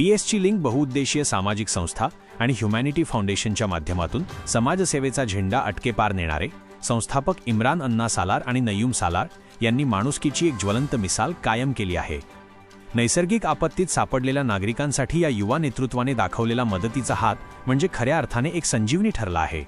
बीएसची link बहुउद्देशीय सामाजिक संस्था आणि ह्युमॅनिटी फाउंडेशनच्या माध्यमातून समाजसेवेचा झेंडा अटके पार नेणारे संस्थापक इम्रान अण्णा सालार आणि नयूम सालार यांनी माणुसकीची एक ज्वलंत मिसाल कायम केली आहे. नैसर्गिक आपत्तीत सापडलेल्या नागरिकांसाठी या युवा नेतृत्वाने दाखवलेला मदतीचा हात म्हणजे खऱ्या अर्थाने एक संजीवनी ठरला आहे.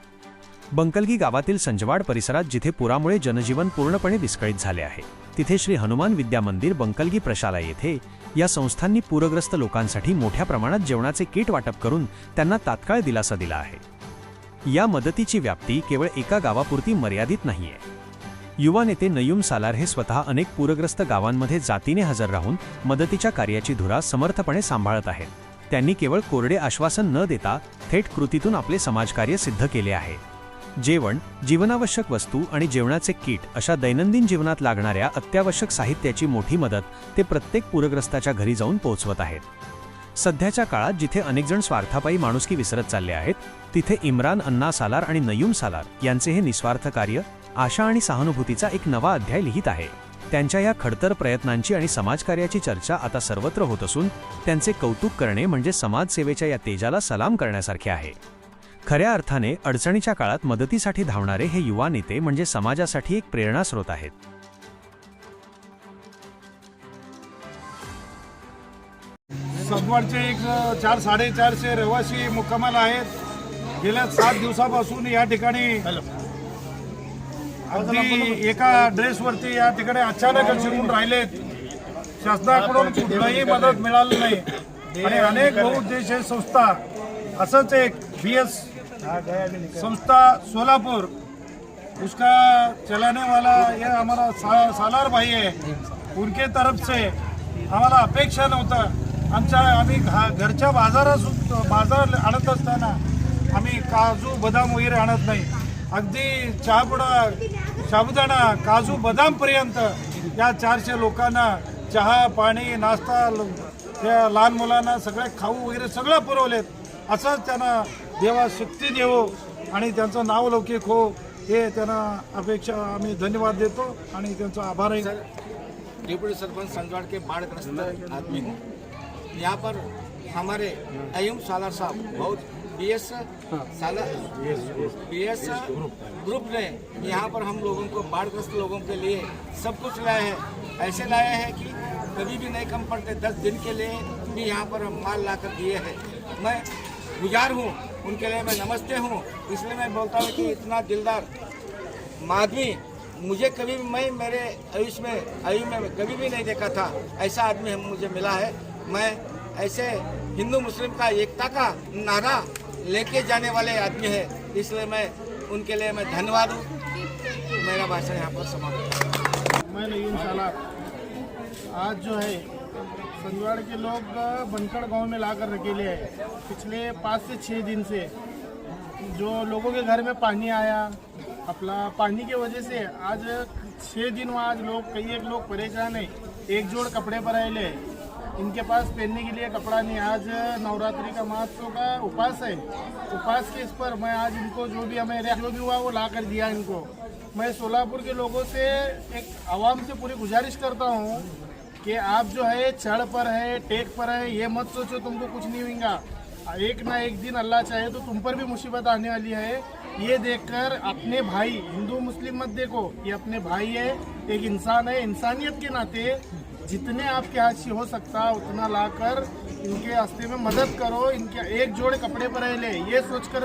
बंकलगी गावातील संजवाड परिसरात जिथे पुरामुळे जनजीवन पूर्णपणे विस्कळीत झाले आहे. तिथे श्री हनुमान विद्या मंदिर बंकलगी प्रशाला येथे या संस्थांनी पूरग्रस्त लोकांसाठी मोठ्या प्रमाणात जेवणाचे किट वाटप करून त्यांना तात्काळ दिलासा दिला आहे. या मदतीची व्याप्ती केवळ एका गावापुरती मर्यादित नाहीये. युवा नेते नयूम सालार हे स्वतः अनेक पूरग्रस्त गावांमध्ये जातीने हजर राहून मदतीच्या कार्याची धुरा समर्थपणे सांभाळत आहेत. त्यांनी केवळ कोरडे आश्वासन न देता थेट कृतीतून आपले समाजकार्य सिद्ध केले आहे. जेवण जीवनावश्यक वस्तू आणि जेवणाचे किट अशा दैनंदिन जीवनात लागणाऱ्या अत्यावश्यक साहित्याची मोठी मदत ते प्रत्येक पूरग्रस्ताच्या घरी जाऊन पोहोचवत आहेत. सध्याच्या काळात जिथे अनेकजण स्वार्थापायी माणुसकी विसरत चालले आहेत तिथे इम्रान अण्णा सालार आणि नयूम सालार यांचे हे निस्वार्थ कार्य आशा आणि सहानुभूतीचा एक नवा अध्याय लिहित आहे. त्यांच्या या खडतर प्रयत्नांची आणि समाजकार्याची चर्चा आता सर्वत्र होत असून त्यांचे कौतुक करणे म्हणजे समाजसेवेच्या या तेजाला सलाम करण्यासारखे आहे. खऱ्या अर्थाने अडचणीच्या काळात मदतीसाठी धावणारे हे युवा नेते म्हणजे समाजासाठी एक प्रेरणास्रोत आहेत. संगवाडचे एक चार साडेचारशे रहिवासी मुक्कामाला आहेत. गेल्या सात दिवसापासून या ठिकाणी अगदी एका ड्रेसवरती या ठिकाणी अचानक शिरून राहिलेत. शासनाकडून कुठलाही मदत मिळाली नाही. आणि अनेक बहुउद्देशीय संस्था असंच एक बी एस संस्था सोलापुर उसका चलाने वाला ये हमारा सा, सालार भाई है उनके तरफ से आम्हाला अपेक्षा नव्हतं. आमच्या आम्ही घा घरच्या बाजारात बाजार आणत असताना आम्ही काजू बदाम वगैरे आणत नाही. अगदी चहापुडा साबुदाणा काजू बदामपर्यंत या चारशे लोकांना चहा पाणी नाश्ता त्या लहान मुलांना सगळे खाऊ वगैरे सगळं पुरवलेत. असंच त्यांना देवा शक्ती देवो आणि त्यांचं नाव लौकिक हो हे त्यांना अपेक्षा आम्ही धन्यवाद देतो आणि त्यांचा आभारही. डिप्टी सरपंच संजवाड़ के बाढ़ग्रस्त आदमी हूँ। यहाँ पर हमारे अयुम सालार साहब बहुत B S Salar B S group ने यहाँ पर हम लोगों को बाढ़ग्रस्त लोगों के लिए सब कुछ लाए हैं। ऐसे लाए हैं कि कभी भी नहीं कम पड़ते दस दिन के लिए भी यहाँ पर हम माल ला कर दिए हैं। मैं गुजार हूँ, उनके लिए मैं नमस्ते हूँ। इसलिए मैं बोलता हूँ कि इतना दिलदार आदमी मुझे कभी मैं मेरे आयुष में, आयु में कभी भी नहीं देखा था। ऐसा आदमी मुझे मिला है। मैं ऐसे हिंदू मुस्लिम का एकता का नारा लेके जाने वाले आदमी है। इसलिए मैं उनके लिए मैं धन्यवाद हूँ। मेरा भाषण यहाँ पर समाप्त आज जो है संजवाड़ के लोग बनखड़ गाँव में लाकर अकेले हैं। पिछले पाँच से छः दिन से जो लोगों के घर में पानी आया, अपना पानी के वजह से आज छः दिन वहाँ आज लोग, कई एक लोग परेशान है। एक जोड़ कपड़े पर आए इनके पास पहनने के लिए कपड़ा नहीं। आज नवरात्रि का महोत्सव का उपास है। उपास के इस पर मैं आज इनको जो भी हमें जो भी हुआ वो ला कर दिया इनको। मैं सोलापुर के लोगों से एक आवाम से पूरी गुजारिश करता हूँ कि आप जो है चढ़ पर है, टेक पर है, ये मत सोचो तुमको कुछ नहीं होगा एक ना एक दिन अल्लाह चाहे तो तुम पर भी मुसीबत आने वाली है। ये देखकर अपने भाई, हिंदू, मुस्लिम मत देखो, ये अपने भाई है, एक इंसान है, इंसानियत के नाते जितने आपके हाथ से हो सकता, उतना लाकर इनके रास्ते में मदद करो, इनके एक जोड़े कपड़े पर ले। ये सोचकर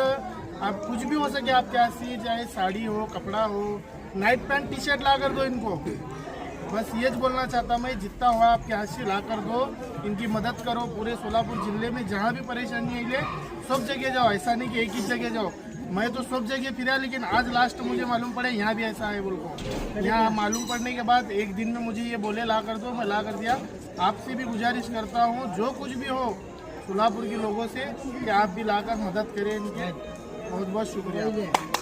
आप कुछ भी हो सके आपके हाथ से, चाहे साड़ी हो, कपड़ा हो नाइट पैंट टी शर्ट ला कर दो इनको। बस ये बोलना चाहता मैं जितना हुआ आपके हाथ से ला कर दो, इनकी मदद करो पूरे सोलापुर ज़िले में, जहाँ भी परेशानी है ये, सब जगह जाओ, ऐसा नहीं कि एक ही जगह जाओ। मैं तो सब जगह फिरा, लेकिन आज लास्ट मुझे मालूम पड़े, यहाँ भी ऐसा है बोल यहाँ मालूम पड़ने के बाद एक दिन में मुझे ये बोले, ला कर दो, मैं ला कर दिया। आपसे भी गुजारिश करता हूँ, जो कुछ भी हो, सोलापुर के लोगों से, कि आप भी लाकर मदद करें इनके। बहुत बहुत शुक्रिया।